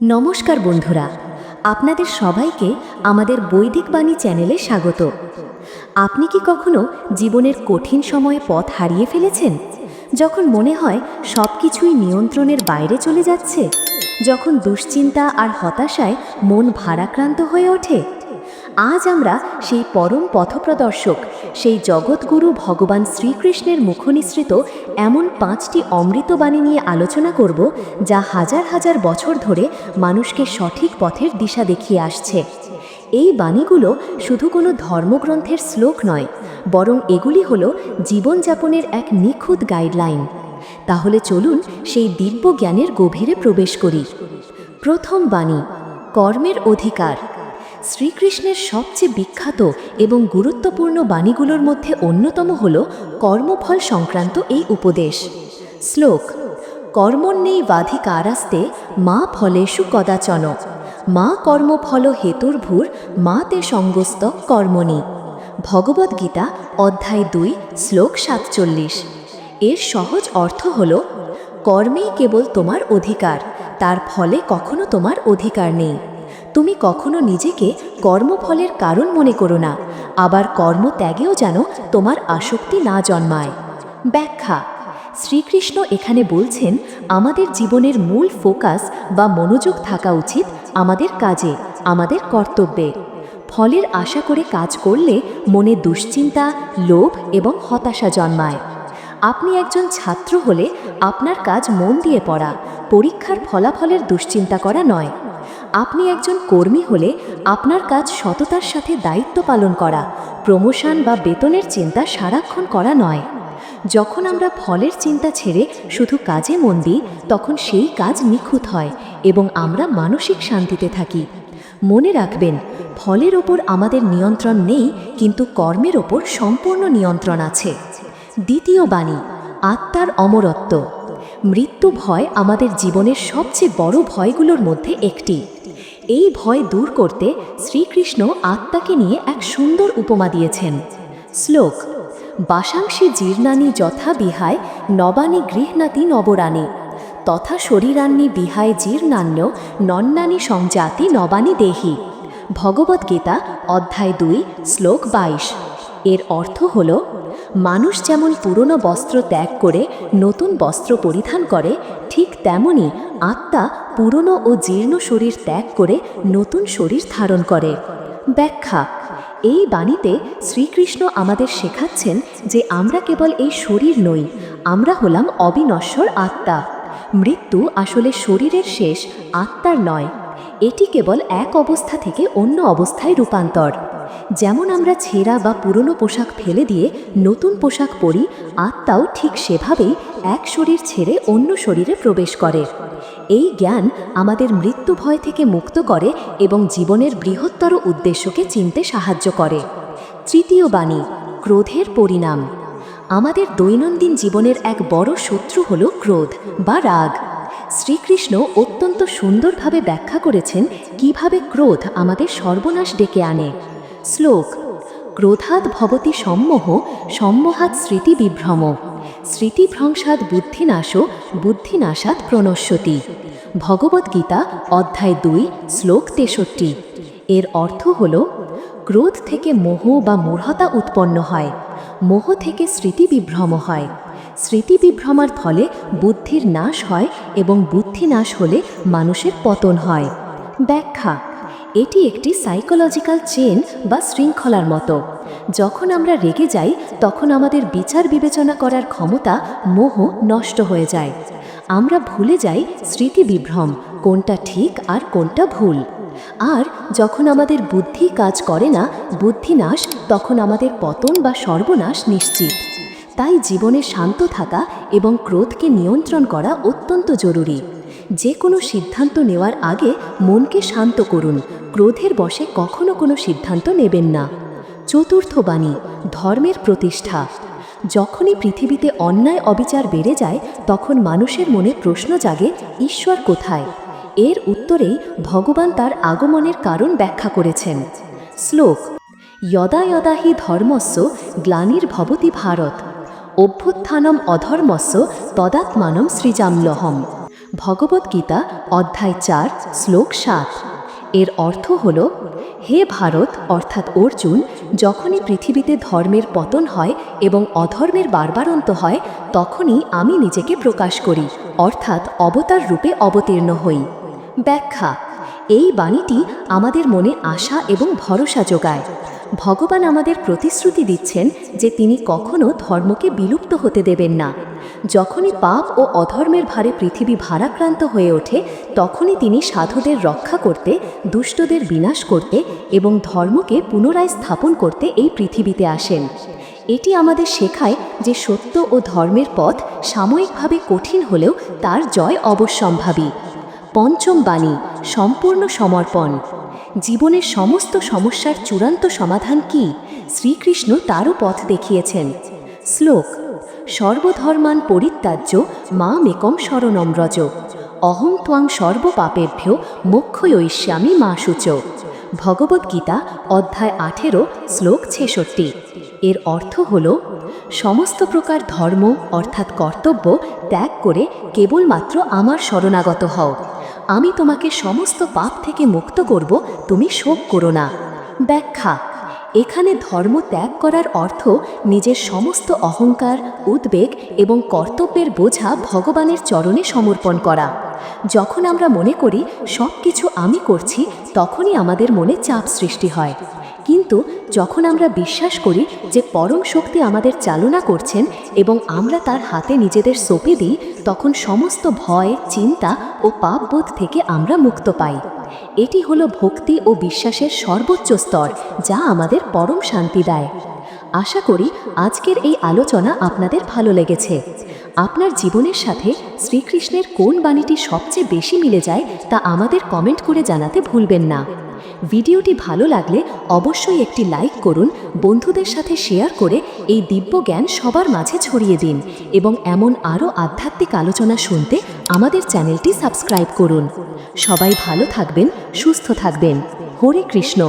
নমস্কার বন্ধুরা, আপনাদের সবাইকে আমাদের বৈদিক বাণী চ্যানেলে স্বাগত। আপনি কি কখনো জীবনের কঠিন সময়ে পথ হারিয়ে ফেলেছেন? যখন মনে হয় সব কিছুই নিয়ন্ত্রণের বাইরে চলে যাচ্ছে? যখন দুশ্চিন্তা আর হতাশায় মন ভারাক্রান্ত হয়ে ওঠে? আজ আমরা সেই পরম পথপ্রদর্শক, সেই জগৎগুরু ভগবান শ্রীকৃষ্ণের মুখনিসৃত এমন পাঁচটি অমৃতবাণী নিয়ে আলোচনা করব, যা হাজার হাজার বছর ধরে মানুষকে সঠিক পথের দিশা দেখিয়ে আসছে। এই বাণীগুলো শুধু কোনো ধর্মগ্রন্থের শ্লোক নয়, বরং এগুলি হল জীবনযাপনের এক নিখুঁত গাইডলাইন। তাহলে চলুন সেই দিব্য জ্ঞানের গভীরে প্রবেশ করি। প্রথম বাণী, কর্মের অধিকার। শ্রীকৃষ্ণের সবচেয়ে বিখ্যাত এবং গুরুত্বপূর্ণ বাণীগুলোর মধ্যে অন্যতম হল কর্মফল সংক্রান্ত এই উপদেশ। শ্লোক কর্মণ্যেই বাধিকারাস্তে মা ফলেষু কদাচন। মা কর্মফল হেতুর্ভুর, মা তে সঙ্গস্ত কর্মণি। ভগবদ্গীতা অধ্যায় দুই, শ্লোক সাতচল্লিশ। এর সহজ অর্থ হল, কর্মেই কেবল তোমার অধিকার, তার ফলে কখনো তোমার অধিকার নেই। তুমি কখনো নিজেকে কর্মফলের কারণ মনে করো না, আবার কর্মত্যাগেও যেন তোমার আসক্তি না জন্মায়। ব্যাখ্যা, শ্রীকৃষ্ণ এখানে বলছেন, আমাদের জীবনের মূল ফোকাস বা মনোযোগ থাকা উচিত আমাদের কাজে, আমাদের কর্তব্যে। ফলের আশা করে কাজ করলে মনে দুশ্চিন্তা, লোভ এবং হতাশা জন্মায়। আপনি একজন ছাত্র হলে আপনার কাজ মন দিয়ে পড়া, পরীক্ষার ফলাফলের দুশ্চিন্তা করা নয়। আপনি একজন কর্মী হলে আপনার কাজ সততার সাথে দায়িত্ব পালন করা, প্রমোশন বা বেতনের চিন্তা সারাক্ষণ করা নয়। যখন আমরা ফলের চিন্তা ছেড়ে শুধু কাজে মন দিই, তখন সেই কাজ নিখুঁত হয় এবং আমরা মানসিক শান্তিতে থাকি। মনে রাখবেন, ফলের ওপর আমাদের নিয়ন্ত্রণ নেই, কিন্তু কর্মের ওপর সম্পূর্ণ নিয়ন্ত্রণ আছে। দ্বিতীয় বাণী, আত্মার অমরত্ব। মৃত্যু ভয় আমাদের জীবনের সবচেয়ে বড় ভয়গুলোর মধ্যে একটি। এই ভয় দূর করতে শ্রীকৃষ্ণ আত্মাকে নিয়ে এক সুন্দর উপমা দিয়েছেন। শ্লোক বাসাংশী জীর্ণানি যথা বিহায় নবানি গৃহনাতি নবরানি তথা শরীরান্নি বিহায় জীর্ণান্য নন্নানি সংজাতি নবানি দেহি। ভগবদ্গীতা, অধ্যায় দুই, শ্লোক বাইশ। এর অর্থ হল, মানুষ যেমন পুরনো বস্ত্র ত্যাগ করে নতুন বস্ত্র পরিধান করে, ঠিক তেমনি আত্মা পুরনো ও জীর্ণ শরীর ত্যাগ করে নতুন শরীর ধারণ করে। ব্যাখ্যা, এই বাণীতে শ্রীকৃষ্ণ আমাদের শেখাচ্ছেন যে আমরা কেবল এই শরীর নই, আমরা হলাম অবিনশ্বর আত্মা। মৃত্যু আসলে শরীরের শেষ, আত্মার নয়। এটি কেবল এক অবস্থা থেকে অন্য অবস্থায় রূপান্তর। যেমন আমরা ছেঁড়া বা পুরনো পোশাক ফেলে দিয়ে নতুন পোশাক পরি, আত্মাও ঠিক সেভাবেই এক শরীর ছেড়ে অন্য শরীরে প্রবেশ করে। এই জ্ঞান আমাদের মৃত্যু ভয় থেকে মুক্ত করে এবং জীবনের বৃহত্তর উদ্দেশ্যকে চিনতে সাহায্য করে। তৃতীয় বাণী, ক্রোধের পরিণাম। আমাদের দৈনন্দিন জীবনের এক বড় শত্রু হল ক্রোধ বা রাগ। শ্রীকৃষ্ণ অত্যন্ত সুন্দরভাবে ব্যাখ্যা করেছেন কীভাবে ক্রোধ আমাদের সর্বনাশ ডেকে আনে। শ্লোক, ক্রোধাৎ ভবতি সম্মোহ, সম্মোহাৎ স্মৃতি বিভ্রম। স্মৃতিভ্রংসাৎ বুদ্ধিনাশ, বুদ্ধিনাশাৎ প্রণশ্যতি ভগবদ্গীতা অধ্যায় দুই, শ্লোক তেষট্টি। এর অর্থ হল, ক্রোধ থেকে মোহ বা মূঢ়তা উৎপন্ন হয়, মোহ থেকে স্মৃতি বিভ্রম হয়। স্মৃতি বিভ্রমার ফলে বুদ্ধির নাশ হয় এবং বুদ্ধি নাশ হলে মানুষের পতন হয়। ব্যাখ্যা এটি একটি সাইকোলজিক্যাল চেন বা শৃঙ্খলার মতো। যখন আমরা রেগে যাই, তখন আমাদের বিচার বিবেচনা করার ক্ষমতা, মোহ নষ্ট হয়ে যায়। আমরা ভুলে যাই স্মৃতি বিভ্রম, কোনটা ঠিক আর কোনটা ভুল। আর যখন আমাদের বুদ্ধি কাজ করে না বুদ্ধিনাশ তখন আমাদের পতন বা সর্বনাশ নিশ্চিত। তাই জীবনে শান্ত থাকা এবং ক্রোধকে নিয়ন্ত্রণ করা অত্যন্ত জরুরি। যে কোনো সিদ্ধান্ত নেওয়ার আগে মনকে শান্ত করুন ক্রোধের বশে কখনো কোনো সিদ্ধান্ত নেবেন না। চতুর্থ বাণী ধর্মের প্রতিষ্ঠা। যখনই পৃথিবীতে অন্যায় অবিচার বেড়ে যায়, তখন মানুষের মনে প্রশ্ন জাগে, ঈশ্বর কোথায়? এর উত্তরেই ভগবান তার আগমনের কারণ ব্যাখ্যা করেছেন। শ্লোক, যদা যদা হি ধর্মস্য গ্লানির ভবতি ভারত। অভ্যুত্থানম অধর্মস্য তদাত্মানম সৃজামলহম ভগবদ্গীতা, অধ্যায় চার, শ্লোক সাত। এর অর্থ হল, হে ভারত, অর্থাৎ অর্জুন, যখনই পৃথিবীতে ধর্মের পতন হয় এবং অধর্মের বারবারন্ত হয়, তখনই আমি নিজেকে প্রকাশ করি, অর্থাৎ অবতার রূপে অবতীর্ণ হই। ব্যাখ্যা, এই বাণীটি আমাদের মনে আশা এবং ভরসা যোগায়। ভগবান আমাদের প্রতিশ্রুতি দিচ্ছেন যে তিনি কখনো ধর্মকে বিলুপ্ত হতে দেবেন না। যখনই পাপ ও অধর্মের ভারে পৃথিবী ভারাক্রান্ত হয়ে ওঠে, তখনই তিনি সাধুদের রক্ষা করতে, দুষ্টদের বিনাশ করতে এবং ধর্মকে পুনরায় স্থাপন করতে এই পৃথিবীতে আসেন। এটি আমাদের শেখায় যে সত্য ও ধর্মের পথ সাময়িকভাবে কঠিন হলেও তার জয় অবশ্যম্ভাবী। পঞ্চম বাণী, সম্পূর্ণ সমর্পণ। জীবনের সমস্ত সমস্যার চূড়ান্ত সমাধান কি শ্রীকৃষ্ণ তারও পথ দেখিয়েছেন। শ্লোক, সর্বধর্মান পরিত্যাজ্য মা মেকম শরণম রজ অহং ত্বাং সর্বপাপেভ্য মোক্ষয়ৈষ্যামি মা সূচ। ভগবদ্গীতা অধ্যায় আঠেরো, শ্লোক ছেষট্টি। এর অর্থ হল, সমস্ত প্রকার ধর্ম অর্থাৎ কর্তব্য ত্যাগ করে কেবলমাত্র আমার শরণাগত হও। আমি তোমাকে সমস্ত পাপ থেকে মুক্ত করব, তুমি শোক করো না। ব্যাখ্যা, এখানে ধর্ম ত্যাগ করার অর্থ নিজের সমস্ত অহংকার, উদ্বেগ এবং কর্তব্যের বোঝা ভগবানের চরণে সমর্পণ করা। যখন আমরা মনে করি সব কিছু আমি করছি, তখনই আমাদের মনে চাপ সৃষ্টি হয়। কিন্তু যখন আমরা বিশ্বাস করি যে পরম শক্তি আমাদের চালনা করছেন এবং আমরা তার হাতে নিজেদের সঁপে দিই, তখন সমস্ত ভয়, চিন্তা ও পাপবোধ থেকে আমরা মুক্ত পাই। এটি হলো ভক্তি ও বিশ্বাসের সর্বোচ্চ স্তর, যা আমাদের পরম শান্তি দেয়। আশা করি আজকের এই আলোচনা আপনাদের ভালো লেগেছে। আপনার জীবনের সাথে শ্রীকৃষ্ণের কোন বাণীটি সবচেয়ে বেশি মিলে যায় তা আমাদের কমেন্ট করে জানাতে ভুলবেন না। ভিডিওটি ভালো লাগলে অবশ্যই একটি লাইক করুন, বন্ধুদের সাথে শেয়ার করে এই দিব্য জ্ঞান সবার মাঝে ছড়িয়ে দিন এবং এমন আরও আধ্যাত্মিক আলোচনা শুনতে আমাদের চ্যানেলটি সাবস্ক্রাইব করুন। সবাই ভালো থাকবেন, সুস্থ থাকবেন। হরে কৃষ্ণ।